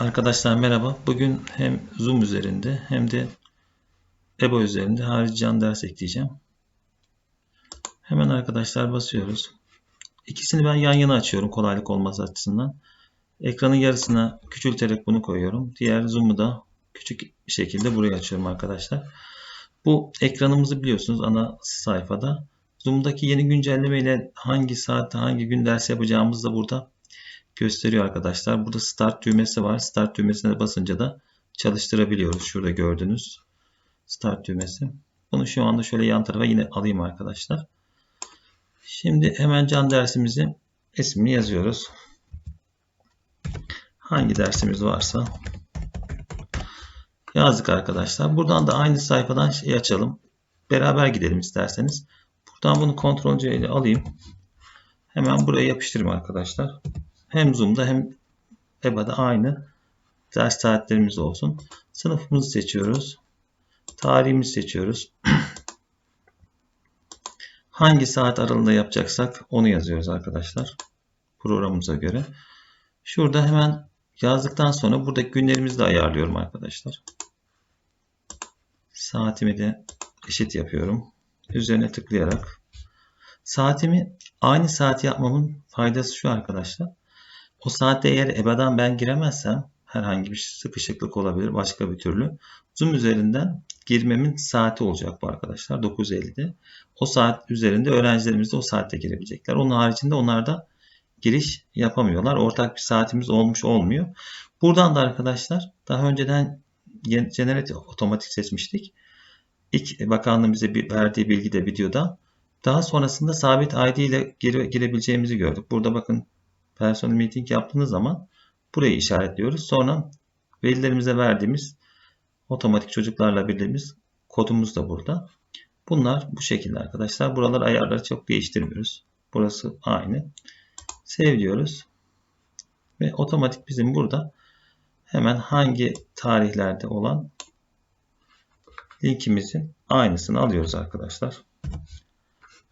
Arkadaşlar merhaba. Bugün hem Zoom üzerinde hem de EBO üzerinde harici can ders ekleyeceğim. Hemen arkadaşlar basıyoruz. İkisini ben yan yana açıyorum kolaylık olması açısından. Ekranın yarısına küçülterek bunu koyuyorum. Diğer Zoom'u da küçük bir şekilde buraya açıyorum arkadaşlar. Bu ekranımızı biliyorsunuz ana sayfada. Zoom'daki yeni güncelleme ile hangi saatte hangi gün ders yapacağımızı da burada gösteriyor arkadaşlar. Burada start düğmesi var. Start düğmesine basınca da çalıştırabiliyoruz. Şurada gördüğünüz start düğmesi. Bunu şu anda şöyle yan tarafa yine alayım arkadaşlar. Şimdi hemen can dersimizi ismini yazıyoruz. Hangi dersimiz varsa yazdık arkadaşlar. Buradan da aynı sayfadan şey açalım. Beraber gidelim isterseniz. Buradan bunu kontrol ile alayım. Hemen buraya yapıştırayım arkadaşlar. Hem Zoom'da hem EBA'da aynı ders saatlerimiz olsun. Sınıfımızı seçiyoruz. Tarihimizi seçiyoruz. Hangi saat aralığında yapacaksak onu yazıyoruz arkadaşlar. Programımıza göre. Şurada hemen yazdıktan sonra buradaki günlerimizi de ayarlıyorum arkadaşlar. Saatimi de eşit yapıyorum. Üzerine tıklayarak. Saatimi aynı saat yapmamın faydası şu arkadaşlar. O saatte eğer EBA'dan ben giremezsem herhangi bir sıkışıklık olabilir başka bir türlü. Zoom üzerinden girmemin saati olacak bu arkadaşlar 9.50'de. O saat üzerinde öğrencilerimiz de o saatte girebilecekler. Onun haricinde onlar da giriş yapamıyorlar. Ortak bir saatimiz olmuş olmuyor. Buradan da arkadaşlar daha önceden Generate otomatik seçmiştik. İlk bakanlığın bize verdiği bilgi de videoda. Daha sonrasında sabit ID ile gire, girebileceğimizi gördük. Burada bakın personal meeting yaptığınız zaman burayı işaretliyoruz. Sonra velilerimize verdiğimiz otomatik çocuklarla bildiğimiz kodumuz da burada. Bunlar bu şekilde arkadaşlar. Buralar ayarları çok değiştirmiyoruz. Burası aynı. Sev diyoruz. Ve otomatik bizim burada hemen hangi tarihlerde olan linkimizin aynısını alıyoruz arkadaşlar.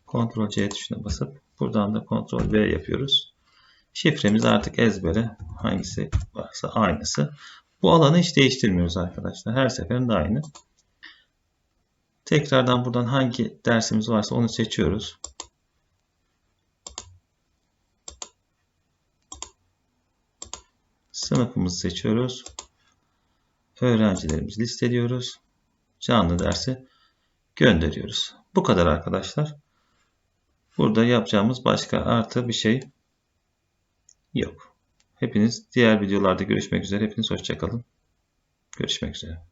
Ctrl C tuşuna basıp buradan da Ctrl V yapıyoruz. Şifremiz artık ezbere hangisi varsa aynısı. Bu alanı hiç değiştirmiyoruz arkadaşlar. Her seferinde aynı. Tekrardan buradan hangi dersimiz varsa onu seçiyoruz. Sınıfımızı seçiyoruz. Öğrencilerimizi listeliyoruz. Canlı dersi gönderiyoruz. Bu kadar arkadaşlar. Burada yapacağımız başka artı bir şey yok. Hepiniz diğer videolarda görüşmek üzere. Hepiniz hoşçakalın. Görüşmek üzere.